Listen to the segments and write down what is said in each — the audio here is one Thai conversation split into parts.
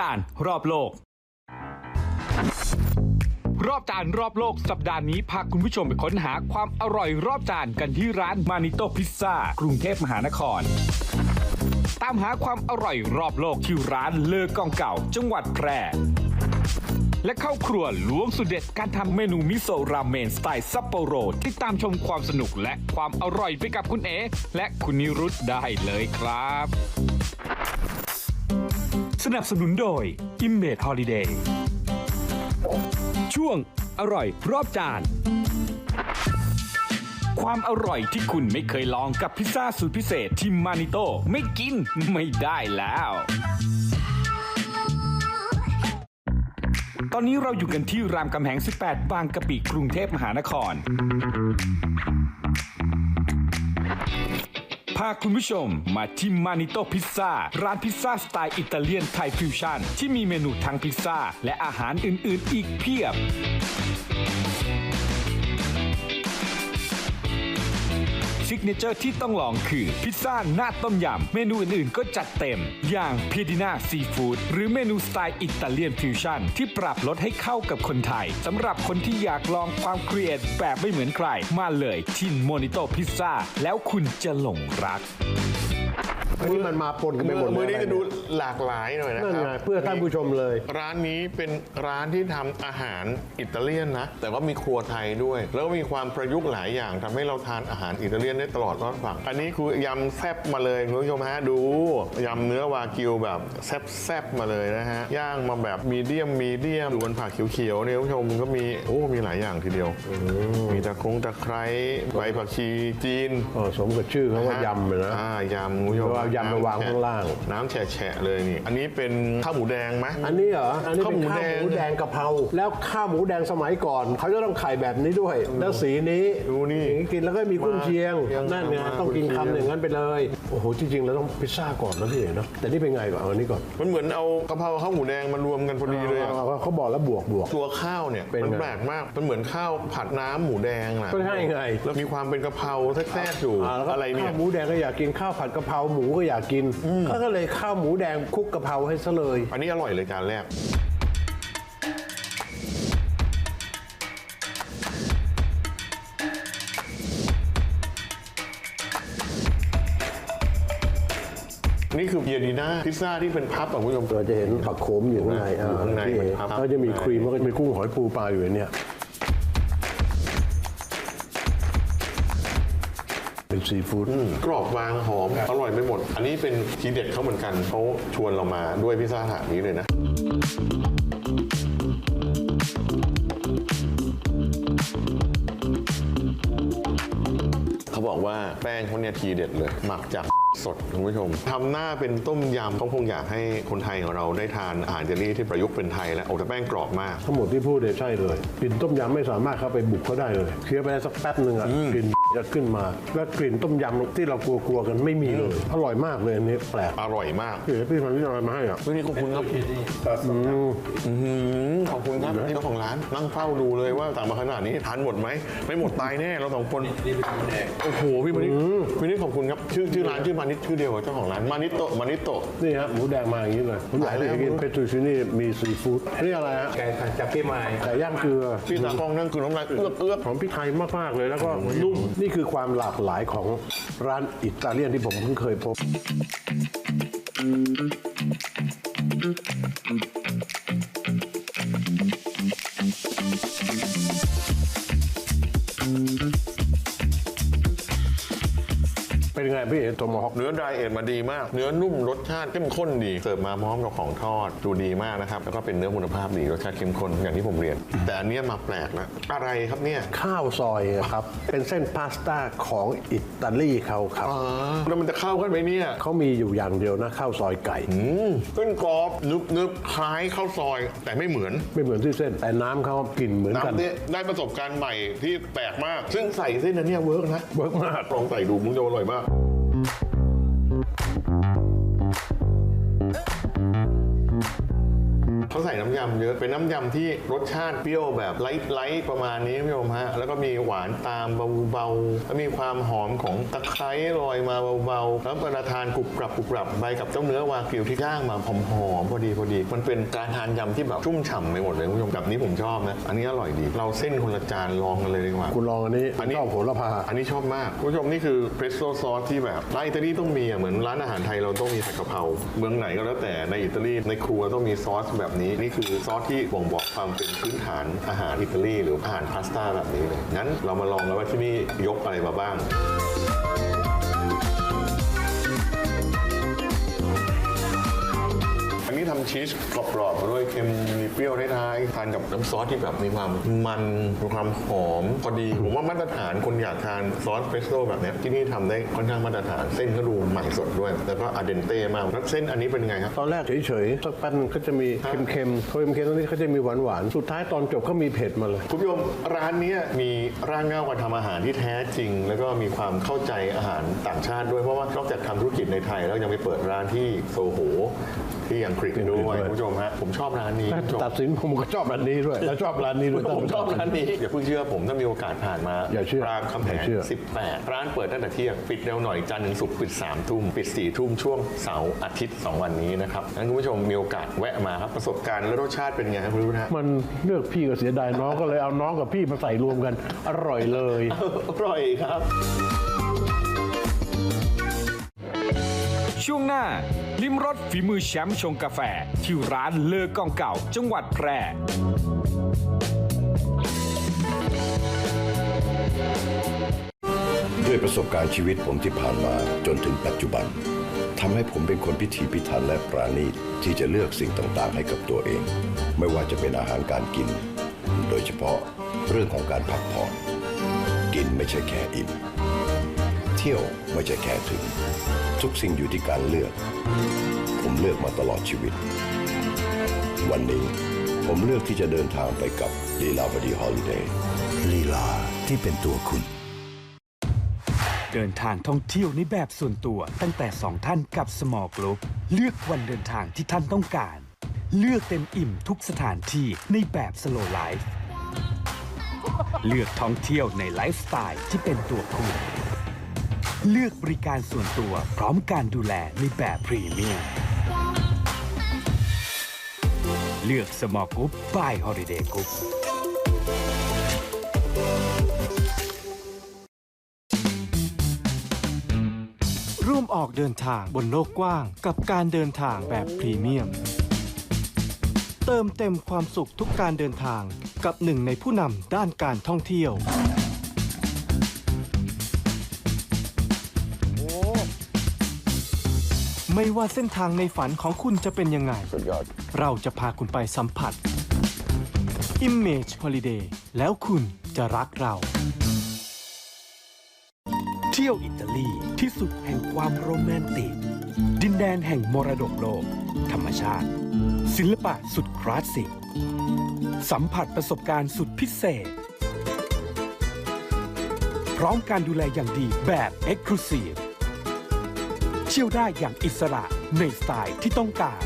รอบจานรอบโลก รอบจานรอบโลกสัปดาห์นี้พาคุณผู้ชมไปค้นหาความอร่อยรอบจานกันที่ร้านมานิโตพิซซ่ากรุงเทพมหานคร ตามหาความอร่อยรอบโลกที่ร้านเลอกองเก่า จังหวัดแพร่และเข้าครัวล้วงสุดเด็ดการทำเมนูมิโซะราเมนสไตล์ซัปโปโรติดตามชมความสนุกและความอร่อยไปกับคุณเอ และคุณนิรุตได้เลยครับ สนับสนุนโดย i m m a g e Holiday ช่วงอร่อยรอบจาน ความอร่อยที่คุณไม่เคยลองกับพิซซ่าสูตรพิเศษที่มานิโตไม่กินไม่ได้แล้ว ตอนนี้เราอยู่กันที่รามคำแหง 18 บางกะปิกรุงเทพมหานคร พาคุณผู้ชมมาที่มานิโตพิซซ่าร้านพิซซ่าสไตล์อิตาเลียนไทยฟิวชั่น ที่มีเมนูทั้งพิซซ่าและอาหารอื่นๆ อีกเพียบ ซิกเนเจอร์ที่ต้องลองคือ พิซซ่าหน้าต้มยำ เมนูอื่นๆ ก็จัดเต็ม อย่างพีดิน่าซีฟู้ดหรือเมนูสไตล์อิตาเลียนฟิวชั่นที่ปรับรสให้เข้ากับคนไทยสำหรับคนที่อยากลองความครีเอทแบบไม่เหมือนใคร มาเลยที่โมนิโตพิซซ่าแล้วคุณจะหลงรัก อันนี้มันมาปนกันไปหมดมือนี้เลยจะดูหลากหลายหน่อยนะนั่นครัไงบเพื่อท่านผู้ชมเลย ร้านนี้เป็นร้านที่ทำอาหารอิตาเลียนนะ แต่ว่ามีครัวไทยด้วย แล้วก็มีความประยุกต์หลายอย่างทำให้เราทานอาหารอิตาเลียนได้ตลอดรอดฝั่งอันนี้คือยำแซบมาเลยคุณผู้ชมฮะดูยำเนื้อวากิวแบบแซบแซบๆมาเลยนะฮะย่างมาแบบมีเดียมมีเดียมดูบนผักเขียวๆเนี่ยคุณผู้ชมก็มีโอ้มีหลายอย่างทีเดียวมีตะคงตะไคร้ใบผักชีจีนเออสมกับชื่อเขาว่ายำเลยนะอ่ายำคุณผู้ชมเอายำมาวางข้างล่าง น้ำแฉะๆเลยนี่ อันนี้เป็นข้าวหมูแดงไหมอันนี้เหรอ อันนี้เป็นข้าวหมูข้าวแดงหมูแดงกะเพรา แล้วข้าวหมูแดงสมัยก่อน เขาจะต้องไข่แบบนี้ด้วย แล้วสีนี้ดูนี่อย่างกินแล้วก็มีกุ้งเชียงเชียงนั่นไงมาต้องกินกุ้งเชียงคำอย่างนั้นไปเลย โอ้โห จริงๆแล้วต้องพิซซ่าก่อนนะพี่เอกเนาะ แต่นี่เป็นไงก่อนเอาอันนี้ก่อน มันเหมือนเอากะเพราข้าวหมูแดงมารวมกันพอดีเลยอะอาเขาบอกแล้วบวกบวกตัวข้าวเนี่ยเป็นมันไงแปลกมาก มันเหมือนข้าวผัดน้ำหมูแดงนะก็ใช่ไง แล้วมีความเป็นกะเพราแทรกๆอยู่าแล้วก็อะไรเนี่ยข้าวหมูแดงก็อยากกินข้าวผัดกะเพราหมูก็อยากกินเขาก็เลยข้าวหมูแดงคลุกกะเพราให้ซะเลย อันนี้อร่อยเลยจานแรกนี่คือเบียดีน่าพิซซ่าที่เป็นพับของคุณผู้ชมเราจะเห็นผักโขมอยู่ข้างในอ่าข้างในที่เห็นครับก็จะมีครีมแล้วก็จะมีกุ้งหอยปูปลาอยู่ในเนี่ย เป็นซีฟู้ดกรอบบางหอม อร่อยไปหมด อันนี้เป็นทีเด็ดเขาเหมือนกันเขาชวนเรามาด้วยพิซซ่าถาดนี้เลยนะเขาบอกว่าแป้งเขาเนี่ยทีเด็ดเลยหมักจากสดคุณผู้ชมทำหน้าเป็นต้มยำเขาคงอยากให้คนไทยของเราได้ทานอาหารอิตาลีที่ประยุกต์เป็นไทยแล้วโอ้แต่แป้งกรอบมาก ทั้งหมดที่พูดเนี่ยใช่เลยกลิ่นต้มยำไม่สามารถเข้าไปบุกเขาได้เลยเคี้ยวไปได้สักแป๊บหนึ่งอะกลิ่น จะขึ้นมา แล้วกลิ่นต้มยำที่เรากลัวๆกันไม่มีเลย อร่อยมากเลยอันนี้แปลกอร่อยมากพี่พี่มันนี่อะไรมาให้อะวันนี้ขอบคุณครับอื้อหือขอบคุณครับที่เจ้าของร้านนั่งเฝ้าดูเลยว่าสั่งมาขนาดนี้ทานหมดไหมไม่หมดตายแน่เราสองคนโอ้โหพี่มานิดพี่นิดขอบคุณครับชื่อชื่อร้านชื่อมานิดชื่อเดียวกับเจ้าของร้านมานิโตะมานิโตะนี่ฮะหมูแดงมาอย่างนี้เลยผมอยากให้กินเปตูชินี่มีซีฟู้ดนี่อะไรฮะแกงจับปี้ไม้ไก่ย่างเกลือพี่ตากล้องนั่งคือน้ำลายเอื้อกเอื้อกหอมพริกไทยมากๆเลยแล้วก็นุ่มนี่คือความหลากหลายของร้านอิตาเลียนที่ผมเพิ่งเคยพบ เป็นไงพี่เอ๋ตัวมอฮอกเนื้อดรายเอทมาดีมาก เนื้อนุ่มรสชาติเข้มข้นดี เสิร์ฟมาพร้อมกับของทอดดูดีมากนะครับ แล้วก็เป็นเนื้อคุณภาพดีรสชาติเข้มข้นอย่างที่ผมเรียน แต่อันเนี้ยมาแปลกนะอะไรครับเนี่ย ข้าวซอยครับ เป็นเส้นพาสต้าของอิตาลีเขาครับ อ๋อแล้วมันจะเข้ากันไหมเนี่ย เขามีอยู่อย่างเดียวนะข้าวซอยไก่ อืมเส้นกรอบนึบนึบคล้ายข้าวซอย แต่ไม่เหมือนไม่เหมือนที่เส้น แต่น้ำเขากลิ่นเหมือนกันน้ำเนี่ยได้ประสบการณ์ใหม่ที่แปลกมาก ซึ่งใส่เส้นอันเนี้ยเวิร์กนะเวิร์กมากลองใส่ดูมึงจะอร่อยมาก เขาใส่น้ำยำเยอะเป็นน้ำยำที่รสชาติเปรี้ยวแบบไลท์ไลท์ประมาณนี้คุณผู้ชมฮะแล้วก็มีหวานตามเบาๆแล้วมีความหอมของตะไคร้ลอยมาเบาๆแล้วเวลาทานกรุบกรับกรุบกรับไปกับเจ้าเนื้อวากิวที่ย่างมาหอมๆพอดีพอดี มันเป็นการทานยำที่แบบชุ่มฉ่ำไปหมดเลยคุณผู้ชมแบบนี้ผมชอบนะอันนี้อร่อยดี เราเส้นคนละจานลองกันเลยดีกว่าคุณลองอันนี้อันนี้ชอบโหระพาอันนี้ชอบมากคุณผู้ชมนี่คือเพรสโซซอสที่แบบร้านอิตาลีต้องมีอะเหมือนร้านอาหารไทยเราต้องมีผัดกะเพราเมืองไหนก็แล้วแต่ในอิตาลีในครัวต้องมีซอสแบบนี้นี่คือซอสที่บ่งบอกความเป็นพื้นฐานอาหารอิตาลีหรืออาหารพาสต้าแบบนี้เลยงั้นเรามาลองแล้วว่าที่นี่ยกอะไรมาบ้าง ชีสกรอบๆมาด้วยเค็มมีเปรี้ยวท้ายๆทานกับน้ำซอสที่แบบมีความมันมีความหอมพอดีผมว่ามาตรฐานคนอยากทานซอสเฟสโต้แบบเนี้ยที่นี่ทำได้ค่อนข้างมาตรฐานเส้นก็ดูใหม่สดด้วย แล้วก็อาเดนเต้มากแล้วเส้นอันนี้เป็นไงครับ ตอนแรกเฉยๆสักแป๊บนึงก็จะมีเค็มๆพอเค็มๆตรงนี้เขาจะมีหวานๆสุดท้ายตอนจบเขามีเผ็ดมาเลยคุณผู้ชมร้านเนี้ยมีร่างเงาการทำอาหารที่แท้จริง แล้วก็มีความเข้าใจอาหารต่างชาติด้วยเพราะว่านอกจากทำธุรกิจในไทยแล้วยังไปเปิดร้านที่โซโหที่อังกฤษด้วยด้วยคุณผู้ชมฮะผมชอบร้านนี้คุณผู้ชมตัดสินผมก็ชอบร้านนี้ด้วยแล้วชอบร้านนี้ด้วยผมชอบร้านนี้อย่าเพิ่งเชื่อผมถ้ามีโอกาสผ่านมาอย่าเชื่อรามคำแหองย่าเชื่อ18 ร้านเปิดตั้งแต่เที่ยงปิดเร็วหน่อยจันทร์ถึงศุกร์ปิด3ทุ่มปิด4ทุ่มช่วงเสาร์อาทิตย์ 2 วันนี้นะครับงั้นคุณผู้ชมมีโอกาสแวะมาครับประสบการณ์และรสชาติเป็นไงครับคุณรู้นะมันเลือกพี่ก็เสียดายน้องก็เลยเอาน้องกับพี่มาใส่รวมกัน อร่อยเลยอร่อยครับ ช่วงหน้า ลิมรสฝีมือแชมป์ชงกาแฟ ที่ร้านเลอกองเก่า จังหวัดแพร่ด้วยประสบการณ์ชีวิตผมที่ผ่านมาจนถึงปัจจุบันทำให้ผมเป็นคนพิถีพิถันและปราณีตที่จะเลือกสิ่งต่างๆ ให้กับตัวเอง ไม่ว่าจะเป็นอาหารการกิน โดยเฉพาะเรื่องของการพักผ่อน กินไม่ใช่แค่อิ่ม เที่ยวไม่ใช่แค่ถึง ทุกสิ่งอยู่ที่การเลือก ผมเลือกมาตลอดชีวิต วันนี้ผมเลือกที่จะเดินทางไปกับลีลาวดีฮอลิเดย์ลีลาที่เป็นตัวคุณ เดินทางท่องเที่ยวในแบบส่วนตัวตั้งแต่ 2 ท่านกับ Small Group เลือกวันเดินทางที่ท่านต้องการ เลือกเต็มอิ่มทุกสถานที่ในแบบ Slow Life เลือกท่องเที่ยวในไลฟ์สไตล์ที่เป็นตัวคุณ เลือกบริการส่วนตัวพร้อมการดูแลในแบบพรีเมียม เลือก Small Group by Holiday Group ร่วมออกเดินทางบนโลกกว้างกับการเดินทางแบบพรีเมียม เติมเต็มความสุขทุกการเดินทางกับหนึ่งในผู้นำด้านการท่องเที่ยว ไม่ว่าเส้นทางในฝันของคุณจะเป็นยังไงเราจะพาคุณไปสัมผัส Image Holiday แล้วคุณจะรักเรา เที่ยวอิตาลีที่สุดแห่งความโรแมนติก ดินแดนแห่งมรดกโลก ธรรมชาติ ศิลปะสุดคลาสสิก สัมผัสประสบการณ์สุดพิเศษ พร้อมการดูแลอย่างดีแบบ e x c l u s i v e เที่ยวได้อย่างอิสระในสไตล์ที่ต้องการ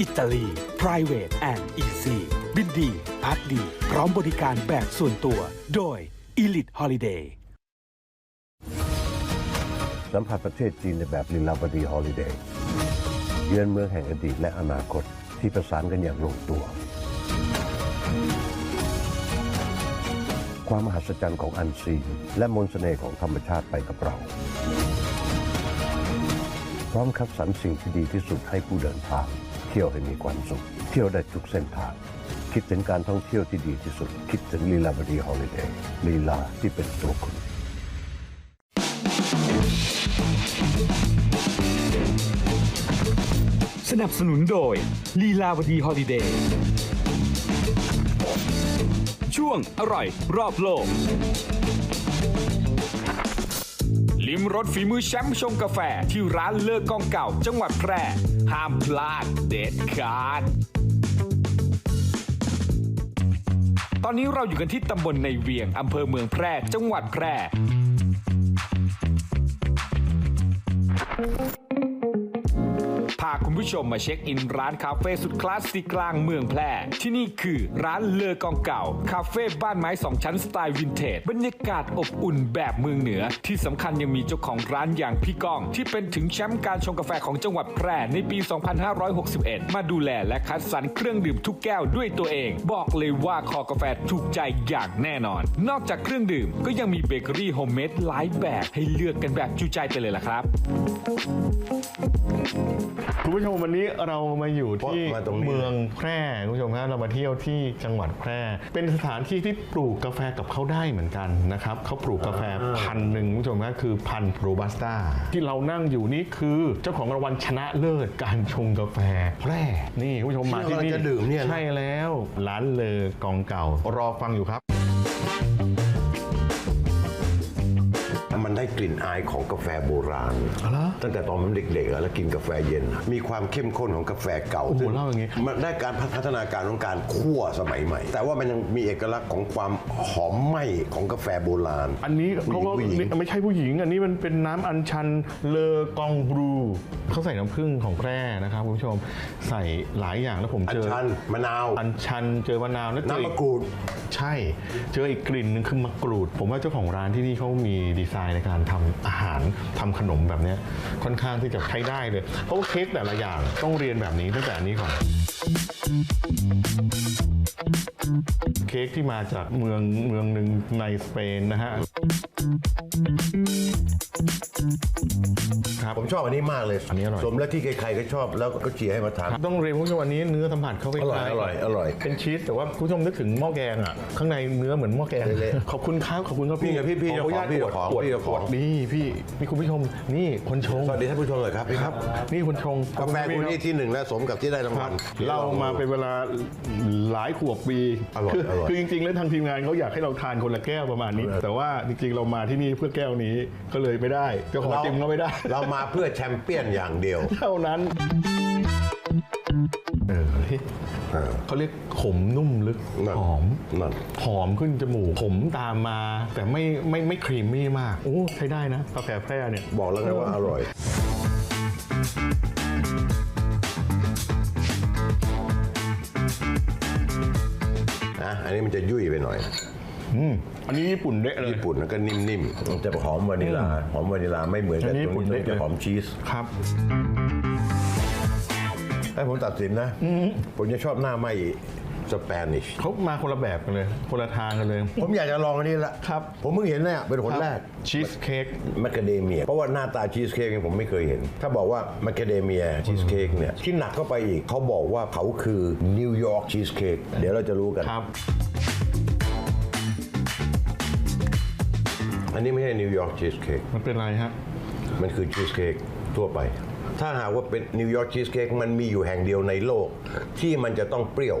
อิตาลี private and easy บินดี พักดี พร้อมบริการแบบส่วนตัว โดย Elite Holiday สัมผัสประเทศจีนในแบบลิลาวดีฮอลิเดย์เยือนเมืองแห่งอดีตและอนาคตที่ประสานกันอย่างลงตัว ความมหัศจรรย์ของอันซีนและมนต์เสน่ห์ของธรรมชาติไปกับเรา พร้อมคัดสรรสิ่งที่ดีที่สุดให้ผู้เดินทาง เที่ยวให้มีความสุข เที่ยวได้ทุกเส้นทาง คิดถึงการท่องเที่ยวที่ดีที่สุด คิดถึงลีลาวดีฮอลิเดย์ลีลาที่เป็นตัวคุณสนับสนุนโดยลีลาวดีฮอลิเดย์ช่วงอร่อยรอบโลก ลิมรสฝีมือแชมป์ชงกาแฟที่ร้านเลิกกองเก่า จังหวัดแพร่ห้ามพลาดเด็ดขาดตอนนี้เราอยู่กันที่ตำบลในเวียงอำเภอเมืองแพร่ จังหวัดแพร่าคุณผู้ชมมาเช็คอินร้านคาเฟ่สุดคลาสสิกกลางเมืองแพร่ ที่นี่คือร้านเลอกองเก่า คาเฟ่บ้านไม้สองชั้นสไตล์วินเทจ บรรยากาศอบอุ่นแบบเมืองเหนือ ที่สำคัญยังมีเจ้าของร้านอย่างพี่ก้อง ที่เป็นถึงแชมป์การชงกาแฟของจังหวัดแพร่ในปี 2561 มาดูแลและคัดสรรเครื่องดื่มทุกแก้วด้วยตัวเอง บอกเลยว่าคอกาแฟถูกใจอย่างแน่นอน นอกจากเครื่องดื่มก็ยังมีเบเกอรี่โฮมเมดหลายแบบให้เลือกกันแบบจุใจไปเลยล่ะครับคุณผู้ชมวันนี้เรามาอยู่ที่มาตรงนี้ เมืองแพร่คุณผู้ชมครับเรามาเที่ยวที่จังหวัดแพร่ เป็นสถานที่ที่ปลูกกาแฟกับเขาได้เหมือนกันนะครับเขาปลูกกาแฟพันธุ์หนึ่งคุณผู้ชมครับคือพันธุ์โรบัสต้าที่เรานั่งอยู่นี่คือเจ้าของรางวัลชนะเลิศการชงกาแฟแพร่นี่คุณผู้ชมมาที่นี่ที่เราจะดื่มเนี่ยนะ ใช่แล้วร้านเลอกองเก่ารอฟังอยู่ครับ ได้กลิ่นอายของกาแฟโบราณเหรอตั้งแต่ตอนผมเด็กๆอะแล้วกินกาแฟเย็น มีความเข้มข้นของกาแฟเก่าโอ้โหซึ่งเล่าอย่างงี้มันได้การพัฒนาการของการคั่วสมัยใหม่ แต่ว่ามันยังมีเอกลักษณ์ของความหอมไหม้ของกาแฟโบราณ อันนี้เขาก็ผู้หญิงไม่ใช่ผู้หญิง อันนี้มันเป็นน้ำอัญชันเลอกองบรูเขาใส่น้ำผึ้งของแพร่นะครับคุณผู้ชมใส่หลายอย่างแล้วผมอัเจญอชันมะนาวอัญชันเจอมะนาวแล้วเจอน้ำอีมะกรูด ใช่ เจออีกกลิ่นหนึงคือมะกรูด ผมว่าเจ้าของร้านที่นี่เขามีดีไซน์ในการทำอาหารทำขนมแบบนี้ค่อนข้างที่จะใช้ได้เลย เพราะว่าเค้กแต่ละอย่างต้องเรียนแบบนี้ตั้งแต่นนี้ก่อน เค้กที่มาจากเมืองเมืองหนึ่งในสเปนนะฮะครับผมชอบอันนี้มากเลยอันนี้อร่อยสมแล้วที่ใครๆก็ชอบแล้วก็เชียร์ให้มาทานต้องเรียนคุณผู้ชมอันนี้เนื้อสัมผัสเขาไปอร่อยอร่อยอร่อยเป็นชีสแต่ว่าคุณผู้ชมนึกถึงหม้อแกงอะข้างในเนื้อเหมือนหม้อแกงเละขอบคุณครับขอบคุณครับพี่นี่ไงพี่พี่ขออนุญาตเจ้าอขวองดอวดพี่เจ้าของอวดนี่พี่นี่คุณผู้ชมนี่คนชงสวัสดีท่านผู้ชมเลยครับพี่ครับ นี่คนชงกาแฟคุณนี่ที่หนึ่งและสมกับที่ได้รางควัรับลเรามาเป็นเวลาหลายขวบปีอร่อยคืออร่อย คือจริงๆแล้วทางทีมงานเขาอยากให้เราทานคนละแก้วประมาณนี้ แต่ว่าจริงๆเรามาที่นี่เพื่อแก้วนี้ก็เลยไม่ได้เจ้าของจิมก็ไม่ได้ เรามาเพื่อแชมเปี้ยนอย่างเดียว เท่านั้น เออเฮ้ยเออ เขาเรียกขมนุ่มลึกนั่น หอม นั่น หอมขึ้นจมูก ผมตามมา แต่ไม่ไม่ไม่ครีมมี่มาก โอ้ ใช้ได้นะกาแฟแพร่เนี่ย บอกแล้วไงว่าอร่อย นะอันนี้มันจะยุ่ยไปหน่อย อืมอันนี้ญี่ปุ่นเดะเลย ญี่ปุ่นมันก็นิ่มๆมันจะหอมวานิลาหอมวานิลาไม่เหมือนกับอันนี้ตรงญี่ปุ่นนี้เละจะหอมชีสครับ ให้ผมตัดสินนะ ผมจะชอบหน้าไหม้ สเปนิชเขามาคนละแบบกันเลย คนละทางกันเลย ผมอยากจะลองอันนี้ละครับผมเพิ่งเห็นเนี่ยเป็นคนแรกชีสเค้กแมคคาเดเมียเพราะว่าหน้าตาชีสเค้กเนี่ยผมไม่เคยเห็น ถ้าบอกว่าแมคคาเดเมียชีสเค้กเนี่ยที่หนักเข้าไปอีกเขาบอกว่าเขาคือนิวยอร์กชีสเค้กเดี๋ยวเราจะรู้กันครับอันนี้ไม่ใช่นิวยอร์กชีสเค้กมันเป็นอะไรฮะมันคือชีสเค้กทั่วไป ถ้าหากว่าเป็นนิวยอร์กชีสเค้กมันมีอยู่แห่งเดียวในโลก ที่มันจะต้องเปรี้ยว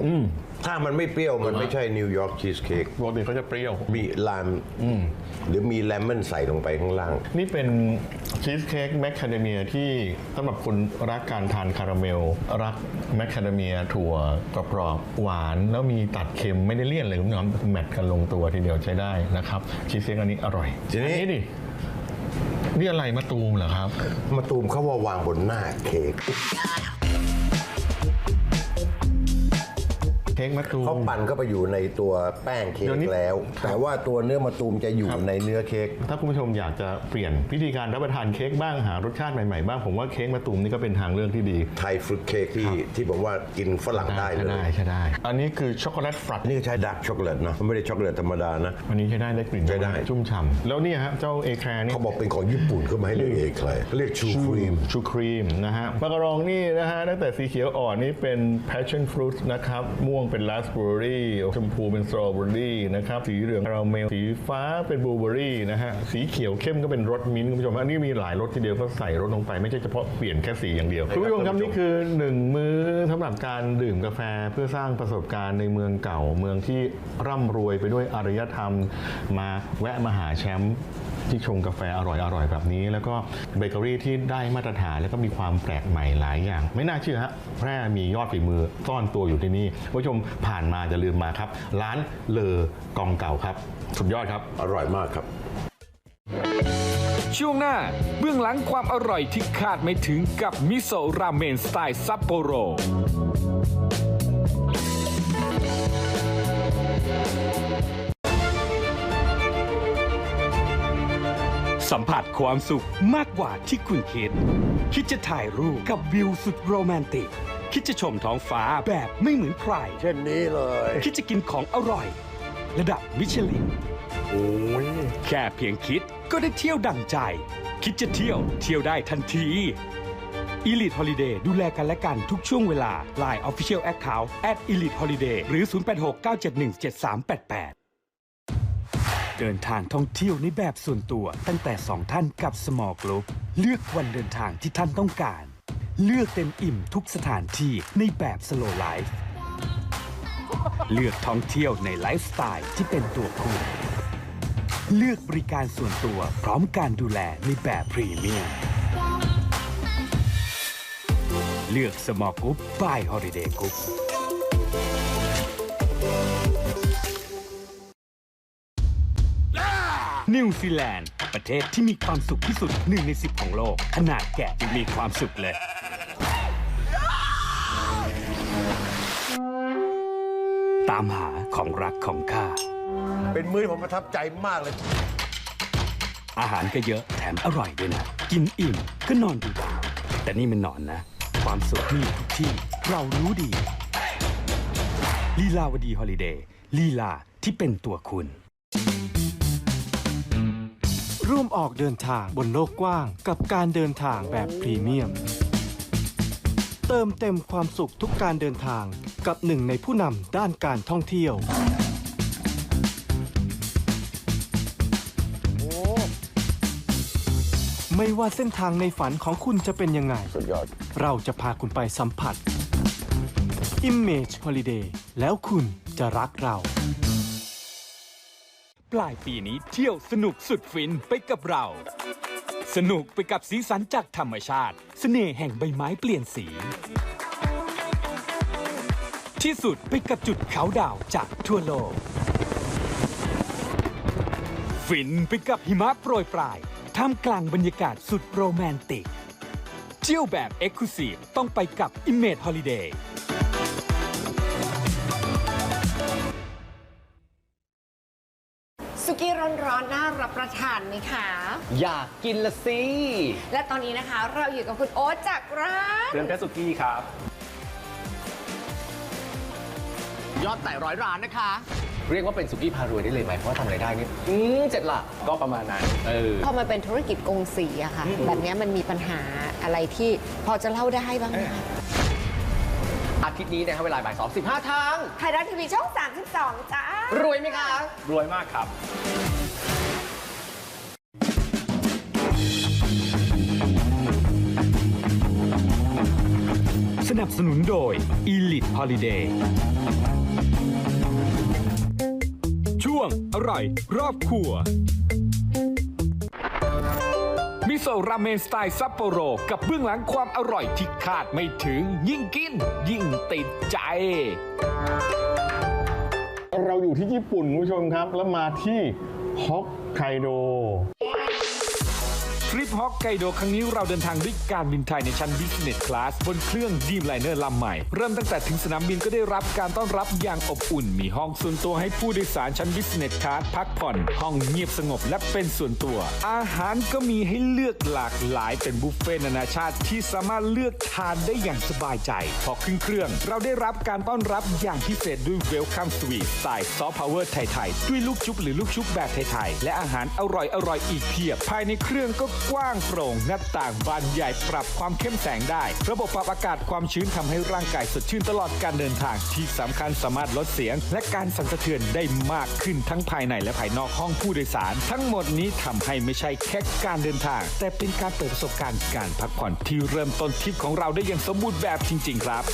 ถ้ามันไม่เปรี้ยวมันไม่ใช่นิวยอร์กชีสเค้กปกติเขาจะเปรี้ยว มีลามหรือมีเลมอนใส่ลงไปข้างล่าง นี่เป็นชีสเค้กแมคคาเดเมียที่สำหรับคนรักการทานคาราเมล รักแมคคาเดเมียถั่วกรอบๆหวานแล้วมีตัดเค็มไม่ได้เลี่ยนเลยคุณผู้ชมแมทกันลงตัวทีเดียวใช้ได้นะครับชีสเค้กอันนี้อร่อยทีนี้อัดิ นี่อะไรมะตูมเหรอครับ มาตูมเขาว่าวางบนหน้าเค้ก ค้กมะตูม เขาปั่นเข้าไปอยู่ในตัวแป้งเค้เดี๋กยวนี้ แล้ว แต่ว่าตัวเนื้อมะตูมจะอยู่ครับในเนื้อเค้ก ถ้าคุณผู้ชมอยากจะเปลี่ยนวิธีการรับประทานเค้กบ้างหารสชาติใหม่ๆบ้างผมว่าเค้กมะตูมนี่ก็เป็นทางเลือกที่ดีไทยฟรุตเค้กที่ที่ผมว่ากินฝรั่งได้เลใช่ได้ย ใช่ได้ อันนี้คือช็อกโกแลตฟรัตนี่ก็ใช้ดาร์กช็อกโกแลตนะมันไม่ได้ช็อกโกแลตธรรมดานะ อันนี้ใช้ได้ได้กลิ่นใช้ได้ ชุ่มฉ่ำแล้วเนี่ยฮะเจ้าเอแคร์นี่เขาบอกเป็นของญี่ปุ่นเขาไม่ให้เรียกเอกเลยเขาเรียกชูครีม ชูครีมนะฮะมะกะรองนี่นะฮะตั้งแต่สีเขียวอ่อนนี่เป็น passion fruit นะครับ ม่วงเป็นราสเบอร์รี่ชมพูเป็นสตรอเบอร์รี่นะครับ สีเหลืองคาราเมล สีฟ้าเป็นบลูเบอร์รี่นะฮะ สีเขียวเข้มก็เป็นรสมิ้นท์คุณผู้ชมอันนี้มีหลายรสทีเดียวก็ใส่รสลงไปไม่ใช่เฉพาะเปลี่ยนแค่สีอย่างเดียวคุณผู้ชมครับนี่คือหนึ่งมื้อสำหรับการดื่มกาแฟเพื่อสร้างประสบการณ์ในเมืองเก่าเมืองที่ร่ำรวยไปด้วยอารยธรรม มาแวะมาหาแชมป์ที่ชงกาแฟอร่อยๆแบบนี้ แล้วก็เบเกอรี่ที่ได้มาตรฐานแล้วก็มีความแปลกใหม่หลายอย่าง ไม่น่าเชื่อฮะแพร่มียอดฝีมือซ่อนตัวอยู่ที่นี่คุณผู้ชมผ่านมาจะลืมมาครับ ร้านเลอกองเก่าครับ สุดยอดครับ อร่อยมากครับ ช่วงหน้าเบื้องหลังความอร่อยที่คาดไม่ถึงกับมิโซะราเมนสไตล์ซัปโปโร สัมผัสความสุขมากกว่าที่คุณคิด คิดจะถ่ายรูปกับวิวสุดโรแมนติก คิดจะชมท้องฟ้าแบบไม่เหมือนใคร เช่นนี้เลย คิดจะกินของอร่อย ระดับมิชลิน โอ้ย แค่เพียงคิดก็ได้เที่ยวดั่งใจ คิดจะเที่ยวเที่ยวได้ทันที Elite Holiday ดูแลกันและกันทุกช่วงเวลา Line Official Account at Elite Holiday หรือ 0869717388 เดินทางท่องเที่ยวในแบบส่วนตัว ตั้งแต่ 2 ท่านกับ Small Group เลือกวันเดินทางที่ท่านต้องการ เลือกเต็มอิ่มทุกสถานที่ในแบบ Slow Life เลือกท่องเที่ยวในไลฟ์สไตล์ที่เป็นตัวคุณ เลือกบริการส่วนตัวพร้อมการดูแลในแบบพรีเมียมเลือกสมอ l ก r ุ u p by Holiday Group นิวซีแลนด์ ประเทศที่มีความสุขที่สุดหนึ่งในสิบของโลก ขนาดแกะยังมีความสุขเลย ตามหาของรักของข้า เป็นมื้อที่ผมประทับใจมากเลย อาหารก็เยอะแถมอร่อยด้วยนะ กินอิ่มก็นอนดูดาวแต่นี่มันนอนนะ ความสุขมีอยู่ทุกที่เรารู้ดีลีลาวดีฮอลิเดย์ลีลาที่เป็นตัวคุณ ร่วมออกเดินทางบนโลกกว้าง กับการเดินทางแบบพรีเมียม เติมเต็มความสุขทุกการเดินทางกับหนึ่งในผู้นำด้านการท่องเที่ยว ไม่ว่าเส้นทางในฝันของคุณจะเป็นยังไง สุดยอด เราจะพาคุณไปสัมผัส Image Holiday แล้วคุณจะรักเรา ปลายปีนี้เที่ยวสนุกสุดฟินไปกับเรา สนุกไปกับสีสันจากธรรมชาติเสน่ห์แห่งใบไม้เปลี่ยนสี ที่สุดไปกับจุดเขาดาวจากทั่วโลก ฟินไปกับหิมะโปรยปลาย ท่ามกลางบรรยากาศสุดโรแมนติก เที่ยวแบบ e x c l u s i v e ต้องไปกับ Image Holiday สุกี้ร้อนๆน่ารับประทานไหมคะ อยากกินละสิ และตอนนี้นะคะเราอยู่กับคุณโอ๊ตจากร้านเรือนเพชรสุกี้ครับ ยอดแต่ร้อยร้านนะคะ เรียกว่าเป็นสุกี้พารวยได้เลยไหมเพราะว่าทำอะไรได้นี่อืมเจ็ดหลักก็ประมาณนั้น เออ พอมันเป็นธุรกิจกงสีอะค่ะ แบบเนี้ยมันมีปัญหาอะไรที่พอจะเล่าได้บ้างไหมคะ อาทิตย์นี้นะครับเวลาบ่ายสองสิบห้าทาง ไทยรัฐทีวีช่อง 32 จ้า รวยไหมคะ รวยมากครับ สนับสนุนโดย Elite Holiday ช่วงอร่อยรอบครัว มิโซะราเมนสไตล์ซัปโปโร กับเบื้องหลังความอร่อยที่คาดไม่ถึง ยิ่งกิน ยิ่งติดใจ เราอยู่ที่ญี่ปุ่นคุณผู้ชมครับ แล้วมาที่ฮอกไกโด ฮอกไกโดครั้งนี้เราเดินทางด้วยการบินไทยในชั้น Business Class บนเครื่องดีมไลเนอร์ลำใหม่ เริ่มตั้งแต่ถึงสนามบินก็ได้รับการต้อนรับอย่างอบอุ่น มีห้องส่วนตัวให้ผู้โดยสารชั้น Business Class พักผ่อน ห้องเงียบสงบและเป็นส่วนตัว อาหารก็มีให้เลือกหลากหลายเป็นบุฟเฟ่ต์นานาชาติที่สามารถเลือกทานได้อย่างสบายใจพอขึ้นเครื่อง เราได้รับการต้อนรับอย่างพิเศษด้วย Welcome Suite สไตล์ซอฟต์พาวเวอร์ไทยๆด้วยลูกชุบหรือลูกชุบแบบไทยๆและอาหารอร่อยๆอีกเพียบภายในเครื่องก็กว้างโปร่ง หน้าต่างบานใหญ่ปรับความเข้มแสงได้ ระบบปรับอากาศความชื้นทำให้ร่างกายสดชื่นตลอดการเดินทาง ที่สำคัญสามารถลดเสียง และการสั่นสะเทือนได้มากขึ้นทั้งภายในและภายนอกห้องผู้โดยสาร ทั้งหมดนี้ทำให้ไม่ใช่แค่การเดินทาง แต่เป็นการเปิดประสบการณ์การพักผ่อนที่เริ่มต้นทริปของเราได้อย่างสมบูรณ์แบบจริง ๆ ครับ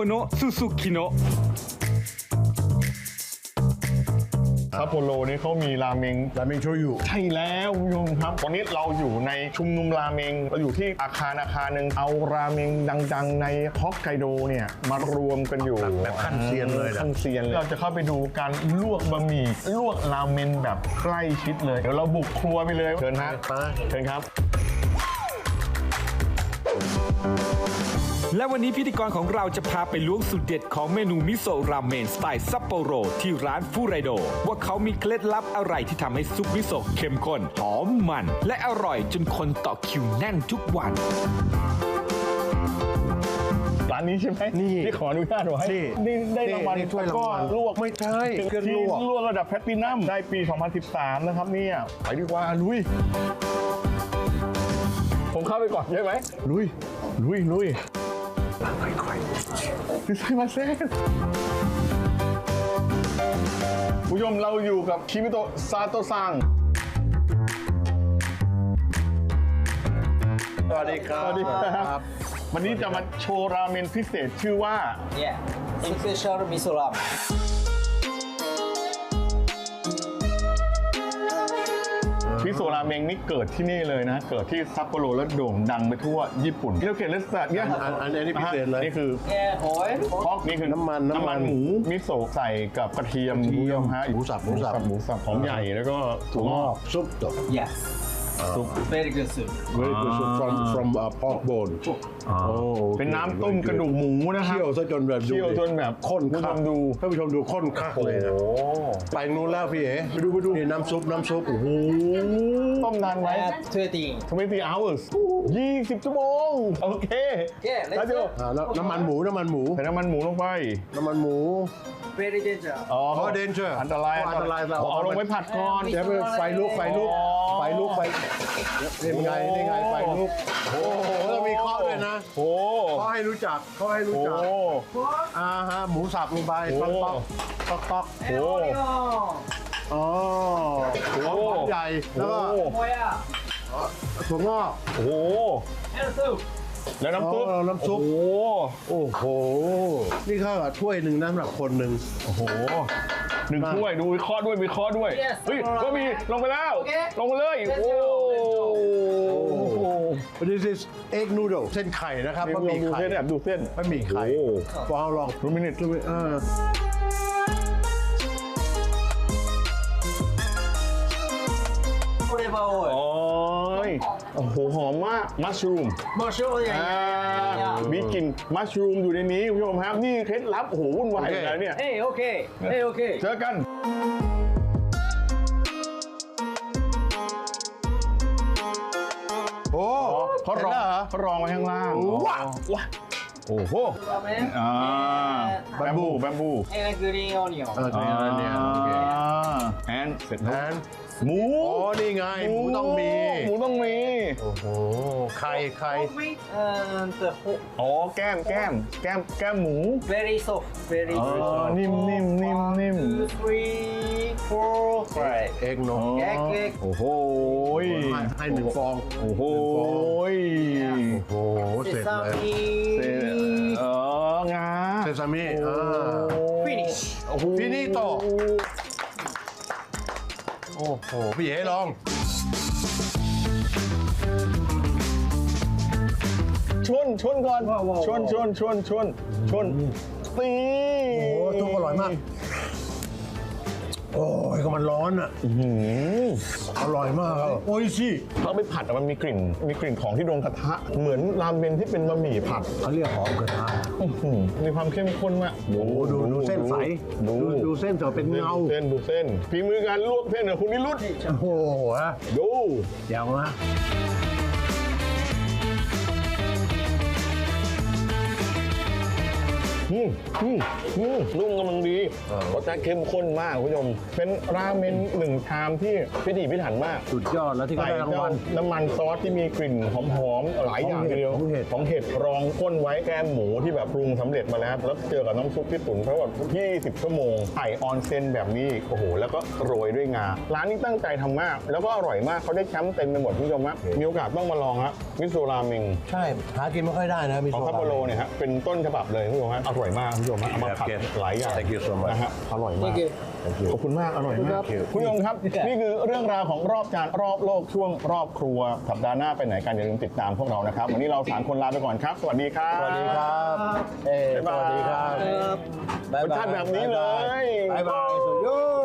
โคโคโนะซูซูกิโนะอ่ซัปโปโรนี่เขามีราเมงราเมงโชยุใช่แล้วคุณผู้ชมครับวันนี้เราอยู่ในชุมนุมราเมงเราอยู่ที่อาคารอาคารหนึ่งเอาราเมงดังๆ ในฮอกไกโดเนี่ยมารวมกันอยู่แบบขั้นเซียนเลยนะขั้นเซียนเลยเราจะเข้าไปดูการลวกบะหมี่ลวกราเมงแบบใกล้ชิดเลยเดี๋ยวเราบุกครัวไปเลยเชิญฮะเชิญครับ และวันนี้พิธีกรของเราจะพาไปล้วงสูตรเด็ดของเมนูมิโซะราเมนสไตล์ซัปโปโรที่ร้านฟูไรโด ว่าเขามีเคล็ดลับอะไรที่ทำให้ซุปมิโซะเข้มข้นหอมมัน และอร่อยจนคนต่อคิวแน่นทุกวัน ร้านนี้ใช่ไหมนี่ที่ขออนุญาตไว้นี่นี่ได้รางวัลนี่ถ้วยรางวัลก็ลวกไม่ใช่เครื่องที่ลวกลวกระดับแพลตตินัมได้ปี 2013 นะครับเนี่ยไปดีกว่าลุย ผมเข้าไปก่อนใช่ไหมลุยลุยลุย ค่อยๆดิไซมาเซ่ผู้ชมเราอยู่กับคิมิโตะซาโตะซัง สวัสดีครับ สวัสดีครับ วันนี้จะมาโชว์ราเมนพิเศษชื่อว่า Yeah, special miso ramen. มิโซราเมงนี่เกิดที่นี่เลยนะ เกิดที่ซัปโปโรแล้วโด่งดังไปทั่วญี่ปุ่นที่เราเกตเลสต์เนี่ยอันอันอันนี้พิเศษเลยนี่คือ Yeah, oil. พอกนี่คือน้ำมันน้ำมันน้ำมันหมูมิโซะใส่กับกระเทียมกระเทียมฮะหมูสับหมูสับหมูสับหอมใหญ่แล้วก็ถั่วงอกซุปตก Yes. Very good soup. very good soup from from uh, pork bone โอ้โอคเป็นน้ำต้มกระดูกหมูนะครับเคี่ยวซะจนแบบดูเคี่ยวจนแบบข้นคุณผู้ชคักมดูท่านผู้ชมดูข้นคักเลยนะโอ้ไปนู้นแล้วพี่เอ๋ไปดูไปดูนี่น้ำซุปน้ำซุปโอ้โหต้มนานไหม At 20. 20 hours 20ชั่วโมง โอเค Yeah, let's แล้วเดี๋ยว go. อ่าแล้วน้ำมันหมูน้ำมันหมูใส่น้ำมันหมูลงไป น้ำมันหมู Very dangerous. อ๋อ อ๋อ danger อันตรายอ๋ออันตรายเราเอาลงไปผัดก่อน เดี๋ยวไปไฟลุกไฟลุกอ๋อไฟลุกไฟนี่ไงนี่ไงไฟลุกโอ้โหแล้วมีข้อด้วยนะโอ้เขาให้รู้จักเขาให้รู้โหจักอ่าฮะหมูสับลงไปโอ้ต๊อกต๊อกต๊อกต๊อกโอ้อ๋อหัวหอมใหญ่แล้วก็ Oh yeah. ถั่วงอกโอ้โห And soup. แล้วน้ำซุปอ๋อน้ำซุป โอ้โหโอ้โห นี่ข้าวกับถ้วยหนึ่งนะสำหรับคนหนึ่ง โอ้โหหนึ่งถ้วยดูวิเคราะห์ด้วยวิเคราะห์ด้วย Yes เฮ้ยก็มีลงไปแล้ว โอเคลงไปเลย Let's โอ้ go, let's go. โห This is egg noodle เส้นไข่นะครับนี่บะหลอมี่งดูไข่เส้นแอบดูเส้นบะหมี่ไข่โอ้ฟองลองรูมินิตดูเออ Olive oil. โอ้ย โอ้โหหอมมากมัชรูม Mushroom. Yeah, อ่า yeah, yeah. มีกลิ่นมัชรูมอยู่ในนี้คุณผู้ชมครับ นี่เคล็ดลับโอ้โหวุ่นวายโอเคแล้วเนี่ย Hey, okay. Hey, okay. เจอกันโอ้เขารองห็นแล้วเหรอเขารองไว้ข้างล่างว้าวว้าวโอ้โห Ramen. อ่าแบมบูแบมบู And green onion. เออเนี่ยเนี่ยโอเคแอนเสร็จแล้วนั้น หมูอ๋อนี่ไงหมูต้องมี หมูต้องมี โอ้โหไข่ไข่ And the whole, อ๋อแก้มแก้มแก้มแก้มหมู very soft. Very อ๋อ soft. นิ่มนิ่มนิ่มนิ่ม Two, three, four, five. เอ็กโน Egg, egg. โอ้โหให้ให้หนึ่งฟองโอ้โหโอ้โหเสร็จเลย Sesame. เอองาเซซามิอ่า Finish. โอ้โหฟินิ โตโอ้โห พี่เอ๋ลองชนชนก่อนชนชนชนชนชนตีโอ้ทุกอร่อยมาก โอ้ยก็มันร้อนอะอร่อยมากครับโอ้ยสิเขาไปผัดอะมันมีกลิ่น มีกลิ่นของที่โดนกระทะ เหมือนราเมนที่เป็นบะหมี่ผัดเขาเรียกหอมกระทะอื้อหือมีความเข้มข้นมากโอ้ดูดูเส้นใสดูดูดูเส้นจะเป็นเงาเส้นดูเส้นฝีมือการลวกเส้นของคุณนิรุตโอ้โหฮะดู เดี๋ยวนะ อืมอืมอืมนุ่มกำลังดีรสชาติเข้มข้นมากคุณผู้ชม เป็นราเมนหนึ่งชามที่พิถีพิถันมาก สุดยอดแล้วที่เขาใส่ได้รางเจ้าวัล น้ำมันซอสที่มีกลิ่นหอมๆ หลายอย่างทีเดียวของเห็ด ของเห็ดรองก้นไว้แก้มหมูที่แบบปรุงสำเร็จมาแล้ว แล้วเจอกับน้ำซุปที่ตุ๋นเพราะว่า20 ชั่วโมงไข่ออนเซนแบบนี้อีกโอ้โห แล้วก็โรยด้วยงา ร้านนี้ตั้งใจทำมาก แล้วก็อร่อยมากเขาได้แชมป์เต็มไปหมดคุณผู้ชมฮะมีโอกาสต้องมาลองฮะมิโซราเมงใช่ หากินไม่ค่อยได้นะ มีของโซคาโปโลเนี่ยฮะเป็นต้นฉบับเลยคุณผู้ชมฮะอร่อยมากคุณผู้ชมฮะเอามาผัดหลายอย่าง Thank you so much นะฮะอร่อยมาก Thank you. ขอบคุณมากอร่อยมากคุณผู้ชมครับ นี่คือเรื่องราวของรอบจานรอบโลกช่วงรอบครัวสัปดาห์หน้าไปไหนกันอย่าลืมติดตามพวกเรานะครับวันนี้เราสามคนลาไปก่อนครับ สวัสดีครับสวัสดีครับเอ้บ๊ายบายสวัสดีครับรสชาติแบบนี้เลยบายบายสุดยอด